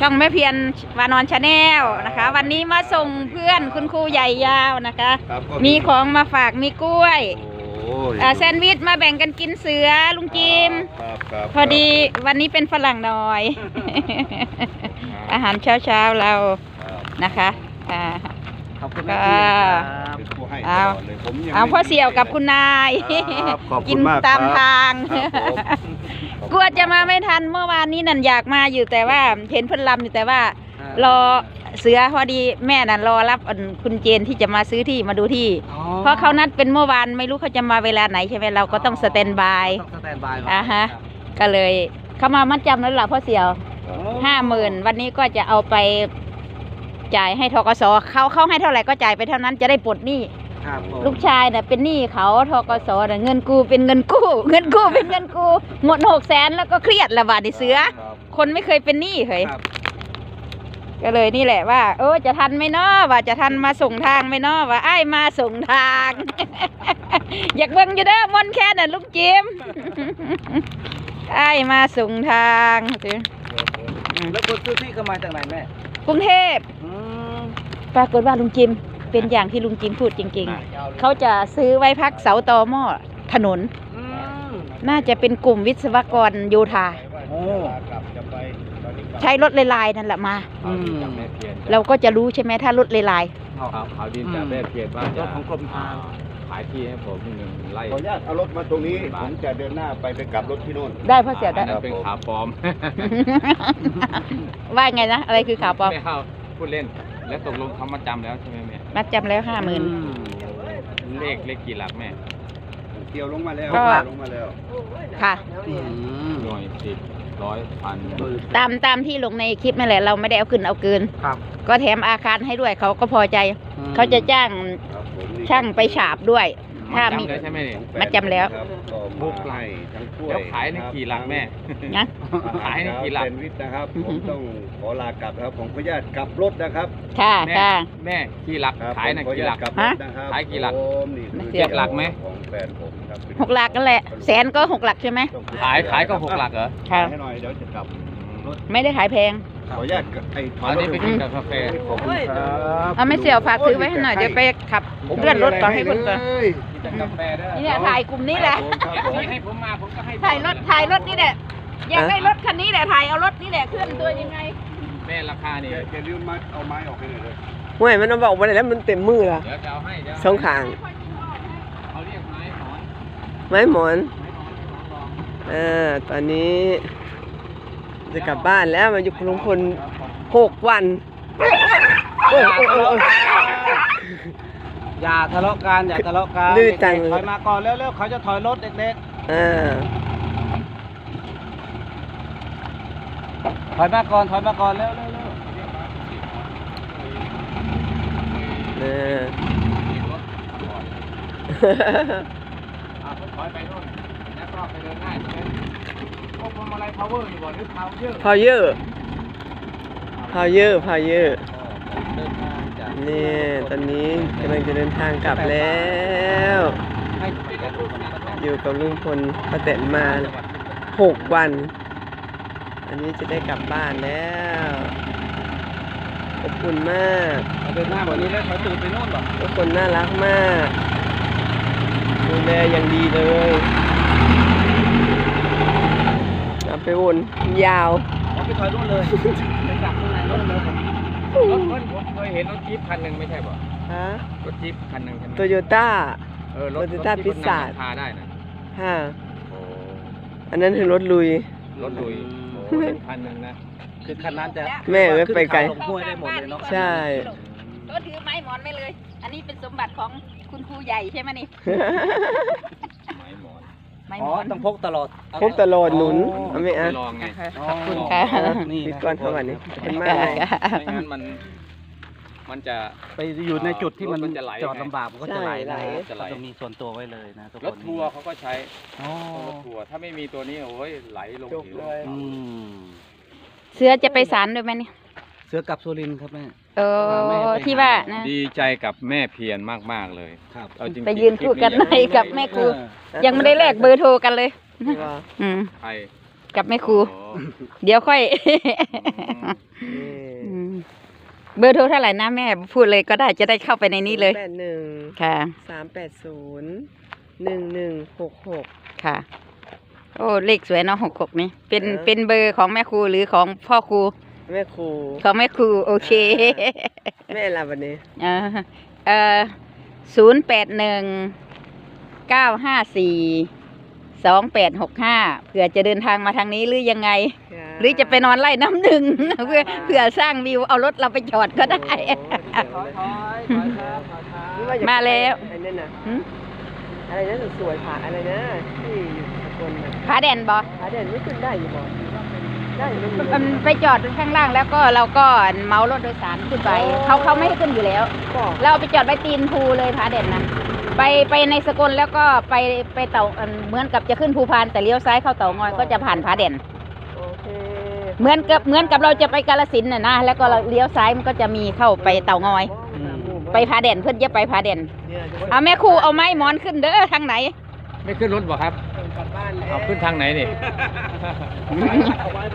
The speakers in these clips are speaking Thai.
ช่องแม่เพียรวานอนชาแนลนะคะ วันนี้มาส่งเพื่อนคุณครูใหญ่ยาวนะคะ ครับก็มีของมาฝากมีกล้วยโอ้ยอ่าแซนด์วิชมาแบ่งกันกินเสือลุงจิม ครับครับพอดีวันนี้เป็นฝรั่งน้อย อาหารเช้าเช้าๆเราครับนะคะอ่า ขอบคุณก็มากครับ เป็นผู้ให้ตเอาลอดเลยผมยังเอาไม่พ่อเสี่ยวกับคุณนาย ครับขอบกิคุณมากตามครับทาง ครับผม กลัวจะมาไม่ทันเมื่อวานนี้นั่นอยากมาอยู่แต่ว่าเห็นเพิ่นลำอยู่แต่ว่า รอเสือพอดีแม่น่ะรอรับอันคุณเจนที่จะมาซื้อที่มาดูที่อ๋อเพราะเขานัดเป็นเมื่อวานไม่รู้เขาจะมาเวลาไหนใช่ไหมเราก็ต้องสแตนบายต้องสแตนบายก่นอ่าฮะก็เลยเขามามัดจำแล้วล่ะพ่อเสี่ยวโอ้ห้าหมื่นวันนี้ก็จะเอาไปจ่ายให้ทกสเขาเขาให้เท่าไหร่ก็จ่ายไปเท่านั้นจะได้ปลดหนี้ ครับผมลูกชายน่ะเป็นหนี้เขาทกสน่ะเงินกูเป็นเงินกู้ เงินกู้เป็นเงินกูหมดหกแสนแล้วก็เครียดละบาดนีเสือ ครับคนไม่เคยเป็นหนี้เคยครับก็เลยนี่แหละว่าเออจะทันไหมเนาะว่าจะทันมาส่งทางไหมเนาะว่าไอ้ายมาส่งทาง อยากเบิ่งอยู่เด้อมนต์แค่น่ะลูกจิมไอ้ายมาส่งทางสิแล้วคนซื้อที่ก็มาจากไหนแม่กรุงเทพอืมปรากฏว่าลุงจิม เป็นอย่างที่ลุงจิมพูดจริง ๆ เขาจะซื้อไว้พักเสาตอหม้อถนน อืมน่าจะเป็นกลุ่มวิศวกรโยธา โอ้กลับจะไปตอนนี้กลับใช้รถลายๆนั่นแหละมา อืมแม่เพียรเราก็จะรู้ใช่ไหมถ้ารถลายเอาข่าวข่าวดินจากแม่เพียรว่าจะรถของกรมทางขายที่ให้ผมหนึ่งไร่ขออนุญาตเอารถมาตรงนี้ ผมจะเดินหน้าไปไปกลับรถที่โน่นๆได้พ่อเสียได้ อันนั้นเป็นข่าวปลอมว่าไงนะ อะไรคือข่าวปลอม ไม่เอาพูดเล่น แล้วตกลงเขามาจำแล้วใช่ไหมแม่ มัดจำแล้วห้าหมื่นอืเลขเลขกี่หลักแม่เกี่ยวลงมาแล้วก็ ลงมาแล้วค่ะอืมหน่วยสิบร้อยพันตามตามที่ลงในคลิปนั่นแหละเราไม่ได้เอาขึ้นเอาเกิน ครับก็แถมอาคารให้ด้วยเขาก็พอใจอืมเขาจะจ้างครับผมนี่ช่างไปฉาบด้วย ถ้ามี จำได้ใช่ไหมเนี่ยของฟนมัดจำแล้ว ครับก็มาให้ทั้งถ้วยแล้วขายในกี่หลักแม่ นะ ขายในกี่หลักแซนด์วิชนะครับ ผมต้องขอลากลับนะครับ ผมขออนุญาตกลับรถนะครับค่ะแม่ค่ะ แม่กี่หลักครับขายในผมขออกี่นุหญาลัตกกลับรถนะครับขายกี่หลักผมนี่คือเจ็ดหลักไหม ของแฟนผมครับหกหลักกันแหละ แสนก็หกหลักใช่ไหมขายขายก็หกหลักเหรอ ค่ะ ให้หน่อยเดี๋ยวจะกลับรถ ไม่ได้ขายแพง ขออนุญาตไอ้ถออัยนรถนี้ไปกินกับกาแฟขอบคุณครับเอาไม่เสียวฝากซื้อไว้ให้หน่อยเดี๋ยวไปขับเลื่อนรถก่อนให้เพื่อนก่อนกินกับกาแฟด้วยนี่แหละถ่ายกลุ่มนี้แหละครับผมให้ผมมาผมก็ให้ถ่ายรถถ่ายรถนี่แหละอยากได้รถคันนี้แหละถ่ายเอารถนี่แหละเคลื่อนตัวยังไงแม่ราคานี่แกลืมมาเอาไม้ออกให้หน่อยเลยห่วยมันเอาบอกว่าอะไรแล้วมันเต็มมือละเดี๋ยวจะเอาให้เดี๋ยวสองขางเขาเรียกไม้หมอนไม้หมอนเออตอนนี้ จะกลับบ้านแล้วมาอยู่กับลุงพลหกวันโอ้ยโอ้ยโอ้ยโอ้ยอย่าทะเลาะกันอย่าทะเลาะกันดื้อจัง เด็กๆถอยมาก่อนเร็วๆเขาจะถอยรถเด็กเออๆถอยมาก่อนถอยมาก่อนเร็วๆเร็วเอออ่าผมถอยไปโน่นแล้วก็ไปเดินหน้าใช่ไหม พวกพวงมาลัย power อยู่บ่หรือ power พอเยอะพอเยอะพอเยอะๆเดินทางจากนี่ตอนนี้กำลังจะเดินทางกลับแล้ว ให้ไปกันทุกคนอยู่กับลุงพลป้าแตนมาหกวัน อันนี้จะได้กลับบ้านแล้วอบอุ่นมากเดินหน้าแบบนี้แล้วถอยตื่นไปโน่นหรอทุกคนน่ารักมากดูแลอย่างดีเลยเอา ไปวนยาวเอาไปถอยโน่นเลยไปจับข้างในโน่นเลยรถรถผมเคยเห็นรถจี๊ปคันหนึ่งไม่ใช่ป่ะฮะรถจี๊ปคันหนึ่งใช่ไหมโตโยต้า เออรถ Toyota รถจี๊ป Pizza มันนั่งหลังคาได้นะฮะโอ้อันนั้นคือรถลุย รถลุยโอ้เห็นคันหนึ่งนะคือคันนั้นจะแม่เอ้ยไปไกล ขึ้นเขาลงห้วยได้หมดเลยเนาะใช่ ก็ถือไม้หมอนไปเลย อันนี้เป็นสมบัติของคุณครูใหญ่ใช่ไหมนี่ ไม้หมอนไม้หอ๋มออนต้องพกตลอดพกตลอดหนุนเอาไหมไปอะ ลองไงขอบคุณค่ะนี่ปิดนะก่อนเขาก่อนนี่เป็นมากค่ะเลยไม่งั้นมัน มันจะ ไปอยู่ในจุดที่มันรถมันจะไหลจอดลำบากมันก็จะไหลใช่ไหล นะจะไหล ก็จะมีส่วนตัวไว้เลยนะทุกคนรถทัวร์เขาก็ใช้อ๋อรถทัวร์ถ้าไม่มีตัวนี้โอ้ยไหลลงจบหิวเลย อืมเสือจะไปสารด้วยไหมเนี่ยเสือกับสุรินทร์ครับแม่ เอแม่อไปที่ว่านะ ดีใจกับแม่เพียรมากๆเลยครับเอาจริงๆไปยืนคู่กันคลิปในกับแม่ครูเออยังไม่ได้แลกเบอร์โทรกันเลยว่าอืมใครกับแม่ครูเดี๋ยวค่อย อืมเบอร์โทรเท่าไหร่นะแม่ พูดเลยก็ได้จะได้เข้าไปในนี้เลย แปดหนึ่งค่ะ สามแปดศูนย์หนึ่งหนึ่งหกหก ค่ะ โอ้เลขสวยเนาะหกหกนี่เป็นเออ เป็นเบอร์ของแม่ครูหรือของพ่อครู แม่ครูของแม่ครูโอเคแม่ละวันนี้เออเออศูนย์แปดหนึ่งเก้าห้าสี่สองแปดหกห้าเผื่อจะเดินทางมาทางนี้หรือยังไง หรือจะไปนอนไล่น้ำหนึ่งเพื่อเผื่อสร้างวิวเอารถเราไปจอดก็ได้ถอยถอยถอยครับถอยครับมาแล้วอะไรนั่นน่ะหืมอะไรนั่นสวยๆผาอะไรนะที่อยู่สกลน่ะผาแดนบอผาเด่นไม่ขึ้นได้อยู่บ่ได้อยู่ไม่มีมันไปจอดข้างล่างแล้วก็เราก็เมารถโดยสารขึ้นไปโอ้เขาเขาไม่ให้ขึ้นอยู่แล้วบอกเราเอาไปจอดไว้ตีนภูเลยผาเด่นนะไปไปในสกลแล้วก็ไปไปเต่าอันเหมือนกับจะขึ้นภูพานแต่เลี้ยวซ้ายเข้าเต่างอยก็จะผ่านผาเด่นโอเคเหมือนกับเหมือนกับเราจะไปกาลสินธุ์น่ะนะแล้วก็เราเลี้ยวซ้ายมันก็จะมีเข้าไปเต่างอย ไปผาเด่นเพื่อนจะไปผาเด่นเนี่ยจะเอาแม่ครูเอาไม้หมอนขึ้นเด้อทางไหน ไม่ขึ้นรถบ่ครับกลับบ้านแล้วเอาขึ้นทางไหนนี่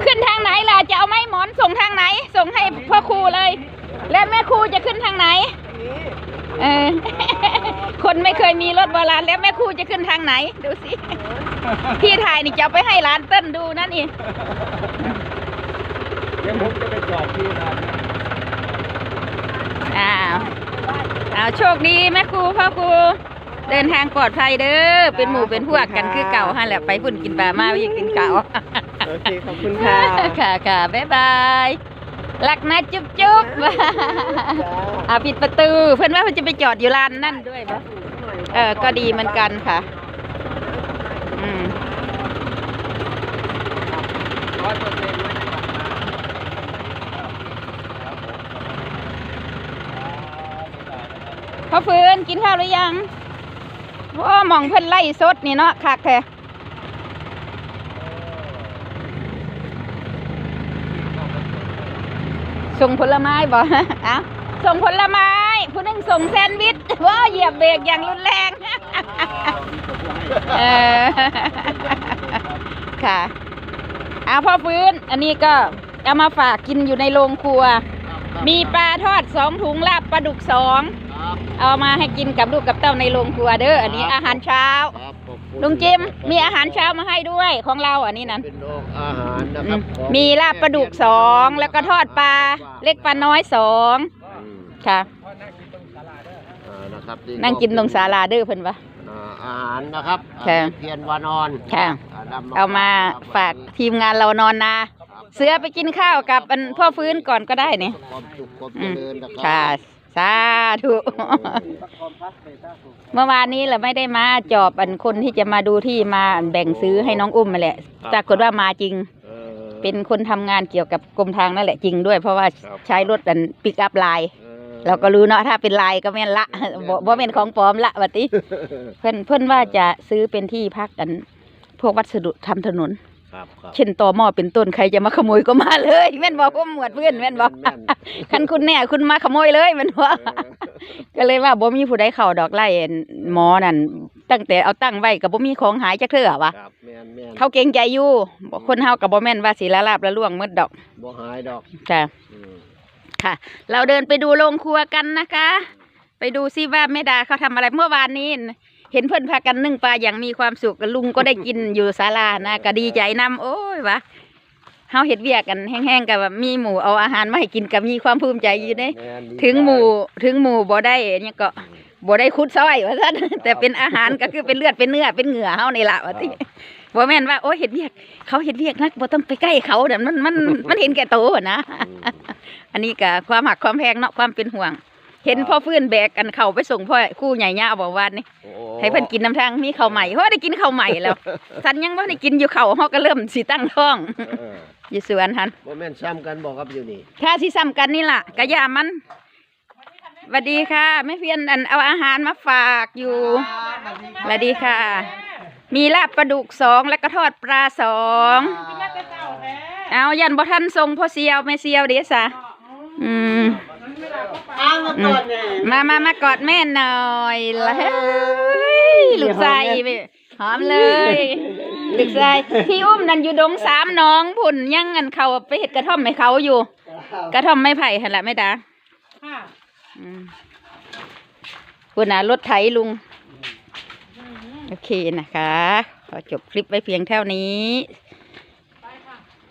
ขึ้นทางไหนล่ะ จะเอาไม้หมอนส่งทางไหน ส่งให้พ่อครูเลย แล้วแม่ครูจะขึ้นทางไหนเออ คนไม่เคยมีรถโบราณแล้วแม่ครูจะขึ้นทางไหน ดูสิ พี่ถ่ายนี่จะเอาไปให้ร้านเต้นดูนั่นนี่เดี๋ยวผมจะไปจอดที่ร้านอ้าว อ้าวโชคดีแม่ครูพ่อครู เดินทางปลอดภัยเด้อ เป็นหมู่เป็นพวกกันคือเก่าฮะแหละ ไปพุ่นกินปลามาวิ่งกินเก่าโอเคขอบคุณค่ะ ค่ะค่ะบ๊ายบายรักนะจุ๊บจุ๊บอ่าปิดประตู เพื่อนว่าเพื่อนจะไปจอดอยู่ลานนั่นด้วยปะเออ ก็ดีเหมือนกันค่ะ อืมร้อยเปอร์เซ็นต์ไม่ได้กลับมาพ่อฟื้นกินข้าวหรือยัง โอ้มองเพิ่นไล่สดนี่เนาะคักแท้ส่งผลไม้บ่อะส่งผลไม้ ผู้หนึงส่งแซนด์วิชว้าเหยียบเบรกอย่างรุนแรง เออ ค่ะเอาพ่อฟื้น อันนี้ก็เอามาฝากกินอยู่ในโรงครัว มีปลาทอดสองถุงลาบปลาดุกสอง เอามาให้กินกับลูกกับเต้าในโรงครัวเด้ออันนี้อาหารเช้า ครับขอบคุณลุงจิมมีอาหารเช้ามาให้ด้วยของเราอันนี้นั้น เป็นโรงอาหารนะครับของมีลาบปลาดุกสองแล้วก็ทอดปลาเล็กปลาน้อยสองอืมค่ะ อ่านะครับนั่งกินตรงศาลาเด้อเพิ่นว่าอ่าอาหารนะครับค่ะอ่าเพียนวานอนค่ะอ่นำเอามาฝากทีมงานเรานอนนา เสือไปกินข้าวกับอันพ่อฟื้นก่อนก็ได้นี่ ความสุขความอืเจมริญนะครัค่ะ สาธุ เมื่อวานนี้เราไม่ได้มาจอบอันคนที่จะมาดูที่มาแบ่งซื้อให้น้องอุ้มมาแหละปรากฏว่ามาจริงเออเป็นคนทำงานเกี่ยวกับกรมทางนั่นแหละจริงด้วย เพราะว่าครับ ใช้รถอันปิกอัพไลน์ออเราก็รู้เนาะถ้าเป็นไลน์ก็แม่นละบ่บ่เป็นของปลอมละบัดนี้เพิ่นเพิ่นว่าจะซื้อเป็นที่พักกัน พวกวัสดุทำถนน ครับครับเช่นตอหม้อเป็นต้นใครจะมาขโมยก็มาเลยแม่นบอกว่าหมวดเพื่อนแม่นบอกแม่นคันคุณแน่คุณมาขโมยเลยแม่นบอก เออ ก็เลยว่าบ่มีผู้ใดเข้าดอกไล่หมอนั่นตั้งแต่เอาตั้งไว้ก็บ่มีของหายจักเทื่อวะครับแม่นแม่นเขาเกรงใจอยู่บ่คนเฮาก็บ่แม่นว่าสิละลาบละล่วงหมดดอกบ่หายดอกค่ะอืมค่ะเราเดินไปดูโรงครัวกันนะคะ ไปดูซิว่าแม่ดาเขาทำอะไรเมื่อวานนี้ เห็นเพื่อนพากันนึ่งปลาอย่างมีความสุขลุงก็ได้กินอยู่ศาลานะก็ดีใจนำโอ้ยวะเฮาเห็ดเวียกกันแห้งๆกับแบบมีหมูเอาอาหารมาให้กินกับมีความภูมิใจอยู่เด้แม่นดีถึงหมูใจถึงหมูบ่ได้เนี่ยก็บ่ได้คุดซอยว่าซั่นแต่เป็นอาหารก็คือเป็นเลือดเป็นเนื้อเป็นเหงื่อเฮานี่ล่ะว่าติบ่แม่นว่าโอ้ยเห็ดเวียก เขาเห็ดเวียกนักบ่ต้องไปใกล้เขาเดี๋ยวมันมันมันเห็นแก่โตวนะอืมอันนี้ก็ความหักความแพงเนาะความเป็นห่วง เห็นพ่อฟื้นแบกกันเข่าไปส่งพ่อคู่ใหญ่ย่าบอกว่านี่โอ้ ให้เพิ่นกินน้ำทางมีข้าวใหม่เพราะว่าได้กินข้าวใหม่แล้วสันยังว่าได้กินอยู่เข่าเฮาก็เริ่มสิตั้งท้องเอออยู่สวนหันบ่แม่นซ้ำกันบอกครับอยู่นี่ค่าที่ซ้ำกันนี่ล่ะกะยามันสวัสดีค่ะแม่เพียนอันเอาอาหารมาฝากอยู่สวัสดีค่ะ มีลาบปลาดุกสองแล้วก็ทอดปลาสองเอายันบ่ทันทรงพ่อเสียวแม่เสียวเด้ซะอืม อ้าวมาก่อนเนี่ยมามามากอดแม่หน่อยเลยลูกชายไปหอมเลยลึกทรายพี่อุ้มนั่นอยู่ดงสามน้องพุ่นยังงันเขาไปเห็ดกระท่อมให้เขาอยู่ กระท่อมไม่ไผ่หันละไม่ดาค่ะอืมคุณน่ะรถไถลุง โอเคนะคะ ขอจบคลิปไว้เพียงเท่านี้